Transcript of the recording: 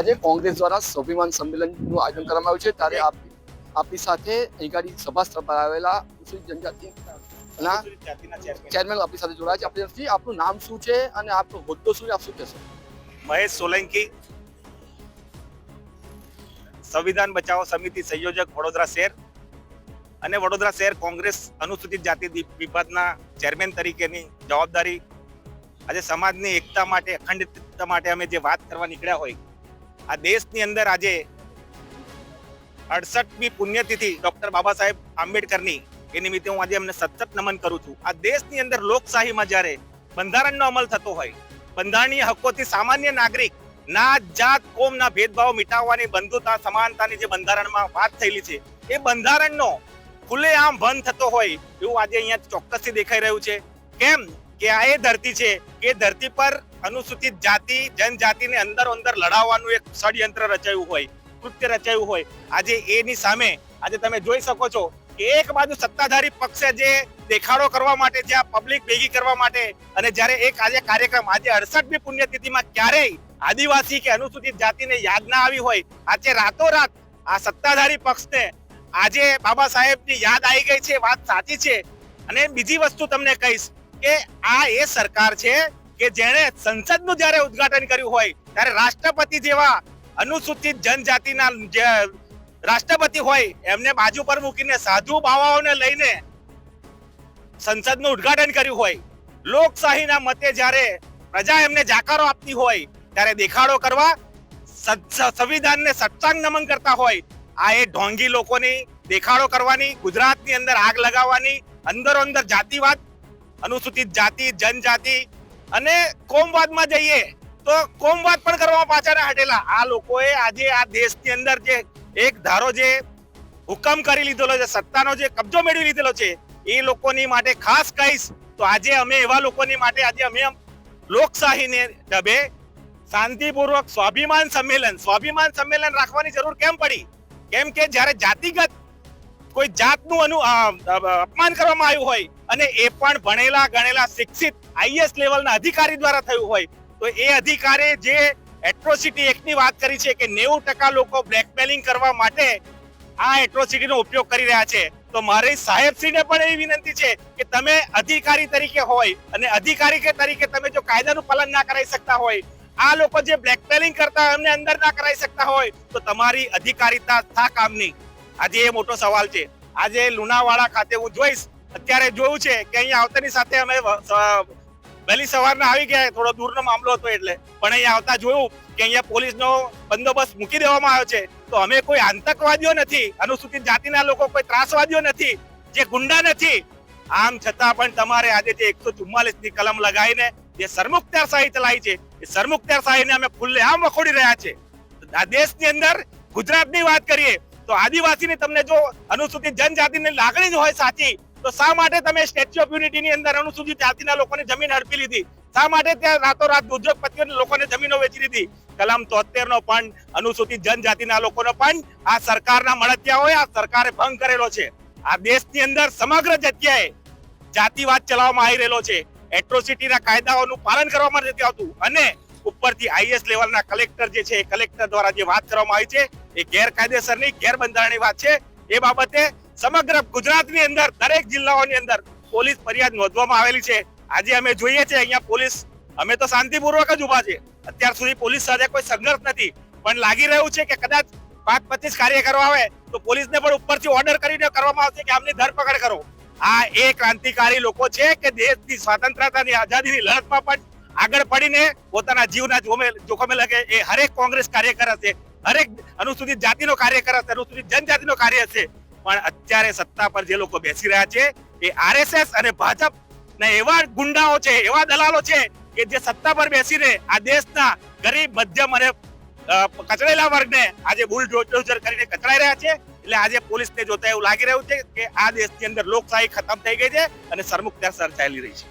આજે કોંગ્રેસ દ્વારા સ્વાભિમાન સંમેલનનું આયોજન કરવામાં આવ્યું છે. ત્યારે આપની સાથે અહીં ગાડી સભા સ્થળ પર આવેલા અનુસૂચિત જનજાતિના ચેરમેન આપની સાથે જોડાયા છે. આપણી તરફથી આપનું નામ શું છે અને આપનો હોદ્દો શું છે? આપ શું કહેશો? મહેશ સોલંકી સંવિધાન બચાવો સમિતિ સંયોજક વડોદરા શહેર અને વડોદરા શહેર કોંગ્રેસ અનુસૂચિત જાતિ વિભાગના ચેરમેન તરીકેની જવાબદારી આજે સમાજની એકતા માટે અખંડિતતા માટે અમે જે વાત કરવા નીકળ્યા હોય આ દેશની અંદર આજે અડસઠમી પુણ્યતિથિ ડોક્ટર બાબા સાહેબ આંબેડકરની. એ નિમિત્તે હું આજે એમને સતત નમન કરું છું. આ દેશની અંદર લોકશાહીમાં જ્યારે બંધારણનો અમલ થતો હોય, બંધારણીય હકોથી સામાન્ય નાગરિક નાત જાત કોમના ભેદભાવ મિટાવવાની બંધુતા, સમાનતાની જે બંધારણમાં વાત થયેલી છે, એ બંધારણનો ખુલ્લેઆમ ભંગ થતો હોય એવું આજે અહીંયા ચોક્કસથી દેખાઈ રહ્યું છે. કેમ? કે આ એ ધરતી છે કે ધરતી પર અનુસૂચિત જાતિ, જનજાતિને અંદર અંદર લડાવવાનું એક ષડયંત્ર રચાયું હોય, કૃત્ય રચાયું હોય. આજે એની સામે, આજે તમે જોઈ શકો છો કે એક બાજુ સત્તાધારી પક્ષે જે દેખાડો કરવા માટે જ્યાં પબ્લિક ભેગી કરવા માટે, અને જ્યારે એક આજે કાર્યક્રમ, આજે અડસઠમી પુણ્યતિથિમાં ક્યારેય આદિવાસી કે અનુસૂચિત જાતિને યાદ ના આવી હોય, આજે રાતોરાત આ સત્તાધારી પક્ષને આજે બાબા સાહેબની યાદ આવી ગઈ છે, વાત સાચી છે. અને બીજી વસ્તુ તમને કહીશ કે આ એ સરકાર છે કે જેણે સંસદનું જ્યારે ઉદ્ઘાટન કર્યું હોય, ત્યારે રાષ્ટ્રપતિ જેવા અનુસૂચિત જનજાતિના જે રાષ્ટ્રપતિ હોય, એમને બાજુ પર મૂકીને સાધુ બાવાઓને લઈને સંસદનું ઉદ્ઘાટન કર્યું હોય, લોકશાહીના મતે જ્યારે પ્રજા એમને જાકારો આપતી હોય, ત્યારે દેખાડો કરવા સંવિધાનને સત્સાંગ નમન કરતા હોય, આ એ ઢોંગી લોકોની દેખાડો કરવાની, ગુજરાતની અંદર આગ લગાવવાની અંદરો અંદર જાતિવાદ અનુસૂચિત જાતિ, જનજાતિ અને કોમવાદમાં જઈએ તો કોમવાદ પણ કરવામાં પાછળ હટેલા. આ લોકોએ આજે આ દેશની અંદર જે એક ધારો જે હુકમ કરી લીધેલો છે, સત્તાનો જે કબજો મેળવી લીધેલો છે, એ લોકોની માટે ખાસ કહીશ તો આજે અમે એવા લોકોની માટે આજે અમે લોકશાહીને ડબે શાંતિપૂર્વક સ્વાભિમાન સંમેલન સ્વાભિમાન સંમેલન રાખવાની જરૂર કેમ પડી? કેમ કે જ્યારે જાતિગત કોઈ જાતનું અપમાન કરવામાં આવ્યું હોય અને એ પણ ભણેલા, ગણેલા, શિક્ષિત આઈએસ લેવલના અધિકારી દ્વારા થયું હોય, તો એ અધિકારી જે એટ્રોસિટી એક્ટની વાત કરી છે કે નેવું ટકા લોકો બ્લેકમેલિંગ કરવા માટે આ એટ્રોસિટીનો ઉપયોગ કરી રહ્યા છે, તો મારી સાહેબશ્રીને પણ એવી વિનંતી છે કે તમે અધિકારી તરીકે હોય અને અધિકારી કે તરીકે તમે જો કાયદાનું પાલન ના કરાવી શકતા હોય, આ લોકો જે બ્લેકમેલિંગ કરતા એમને અંદર ના કરાવી શકતા હોય, તો તમારી અધિકારીતા થા કામની. આજે એ મોટો સવાલ છે. આજે લુણાવાડા ખાતે હું જોઈશ. અત્યારે જોયું છે કે અહીંયા આવતાની સાથે અમે વહેલી સવારના આવી ગયા થોડો દૂરનો મામલો હતો એટલે. પણ અહીંયા આવતા જોયું કે અહીંયા પોલીસનો બંદોબસ્ત મૂકી દેવામાં આવ્યો છે. તો અમે કોઈ આતંકવાદીઓ નથી. અનુસૂચિત જાતિના લોકો કોઈ ત્રાસવાદીઓ નથી. જે ગુંડા નથી. આમ છતાં પણ તમારે આજે જે એકસો ની કલમ લગાવીને જે સરમુખત્યારશાહી ચલાવી છે, એ સરમુખત્યારશાહીને અમે ખુલ્લે આમ વખોડી રહ્યા છે. આ દેશની અંદર ગુજરાતની વાત કરીએ તો આદિવાસીની તમને જો અનુસૂચિત જનજાતિની લાગણી જ હોય સાચી, તો શા માટે તમે સ્ટેચ્યુ ઓફ યુનિટી ની અંદર અનુસૂચિત જાતિના લોકોને જમીન હડપી લીધી? શા માટે ત્યાં રાતોરાત ઉદ્યોગપતિઓ લોકોને જમીનો વેચી દીધી કલમ તોતેર નો પણ અનુસૂચિત જનજાતિના લોકોનો પણ આ સરકારના મળતિયાઓએ આ સરકારે ભંગ કરેલો છે. આ દેશની અંદર સમગ્ર જગ્યાએ જાતિવાદ ચલાવવામાં આવી રહેલો છે. એટ્રોસિટીના કાયદાઓનું પાલન કરવામાં નથી આવતું. અને ઉપરથી આઈએસ લેવલના કલેક્ટર જે છે, એ કલેક્ટર દ્વારા જે વાત કરવામાં આવી છે, એ ગેરકાયદેસરની ગેરબંધારણની વાત છે. એ બાબતે સમગ્ર ગુજરાતની અંદર, દરેક જિલ્લાઓની અંદર પોલીસ ફરિયાદ નોંધવામાં આવેલી છે. આજે અમે જોઈએ છે અહીંયા પોલીસ, અમે તો શાંતિપૂર્વક જ ઊભા છે અત્યાર સુધી પોલીસ સાથે કોઈ સંઘર્ષ નથી. પણ લાગી રહ્યું છે કે કદાચ પાંચ પચીસ કાર્યકરો આવે, તો પોલીસને પણ ઉપરથી ઓર્ડર કરીને કરવામાં આવશે કે આમની ધરપકડ કરો. આ એ ક્રાંતિકારી લોકો છે કે દેશની સ્વતંત્રતાની આઝાદીની લડતમાં પણ આગળ પડીને પોતાના જીવના જોખમે લાગે એ હરેક કોંગ્રેસ કાર્યકર હશે, હરેક અનુસૂચિત જાતિનો કાર્યકર હશે, અનુસૂચિત જનજાતિનો કાર્ય હશે. પણ અત્યારે સત્તા પર જે લોકો બેસી રહ્યા છે, એ આરએસએસ અને ભાજપ ના એવા ગુંડાઓ છે, એવા દલાલો છે કે જે સત્તા પર બેસીને આ દેશના ગરીબ, મધ્યમ અને કચડેલા વર્ગને આજે બુલડોઝર કરીને કચડાઈ રહ્યા છે. એટલે આજે પોલીસને જોતા એવું લાગી રહ્યું છે કે આ દેશની અંદર લોકશાહી ખતમ થઈ ગઈ છે અને સરમુખત્યાર સર્જાયેલી રહી છે.